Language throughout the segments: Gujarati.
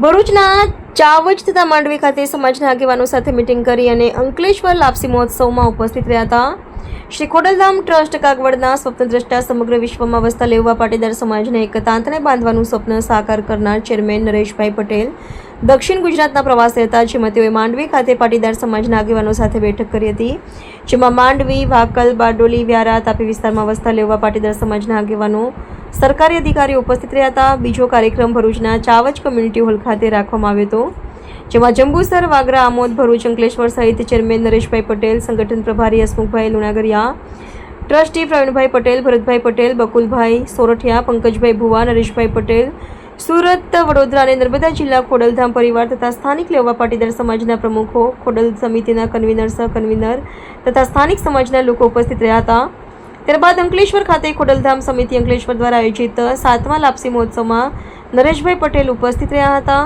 ભરૂચના ચાવજ તથા માંડવી ખાતે સમાજના આગેવાનો સાથે મિટિંગ કરી અને અંકલેશ્વર લાપસી મહોત્સવમાં ઉપસ્થિત રહ્યા હતા. શ્રી ખોડલધામ ટ્રસ્ટ કાગવડના સ્વપ્નદ્રષ્ટા સમગ્ર વિશ્વમાં વસતા લેવા પાટીદાર સમાજને એક તાંતને બાંધવાનું સ્વપ્ન સાકાર કરનાર ચેરમેન નરેશભાઈ પટેલ દક્ષિણ ગુજરાતના પ્રવાસે હતા, જેમાં તેઓએ માંડવી ખાતે પાટીદાર સમાજના આગેવાનો સાથે બેઠક કરી હતી. જેમાં માંડવી, વાકલ, બારડોલી વ્યારા તાપી વિસ્તારમાં વસતા લેવા પાટીદાર સમાજના આગેવાનો સરકારી અધિકારીઓ ઉપસ્થિત રહ્યા હતા. બીજો કાર્યક્રમ ભરૂચના ચાવજ કમ્યુનિટી હોલ ખાતે રાખવામાં આવ્યો હતો, જેમાં જંબુસર, વાગરા, આમોદ, ભરૂચ, અંકલેશ્વર સહિત ચેરમેન નરેશભાઈ પટેલ, સંગઠન પ્રભારી હસમુખભાઈ લુણાગરિયા, ટ્રસ્ટી પ્રવીણભાઈ પટેલ, ભરતભાઈ પટેલ, બકુલભાઈ સોરઠિયા, પંકજભાઈ ભુવા, નરેશભાઈ પટેલ, સુરત, વડોદરા અને નર્મદા જિલ્લા ખોડલધામ પરિવાર તથા સ્થાનિક લેવા પાટીદાર સમાજના પ્રમુખો, ખોડલ સમિતિના કન્વીનર સહ કન્વીનર તથા સ્થાનિક સમાજના લોકો ઉપસ્થિત રહ્યા હતા. ત્યારબાદ અંકલેશ્વર ખાતે ખોડલધામ સમિતિ અંકલેશ્વર દ્વારા આયોજિત સાતમા લાપસી મહોત્સવમાં નરેશભાઈ પટેલ ઉપસ્થિત રહ્યા હતા.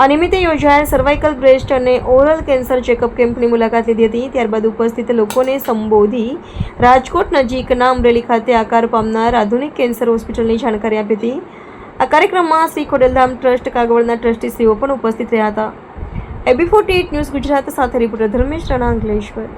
આ નિમિત્તે યોજાયેલ સર્વાઇકલ બ્રેસ્ટ અને ઓરલ કેન્સર ચેકઅપ કેમ્પની મુલાકાત લીધી હતી. ત્યારબાદ ઉપસ્થિત લોકોને સંબોધી રાજકોટ નજીકના અમરેલી ખાતે આકાર પામનાર આધુનિક કેન્સર હોસ્પિટલની જાણકારી આપી હતી. આ કાર્યક્રમમાં શ્રી ખોડલધામ ટ્રસ્ટ કાગવડના ટ્રસ્ટીશ્રીઓ પણ ઉપસ્થિત રહ્યા હતા. એબી ફોર્ટી ન્યૂઝ ગુજરાત સાથે રિપોર્ટર ધર્મેશ રાણા અંકલેશ્વર.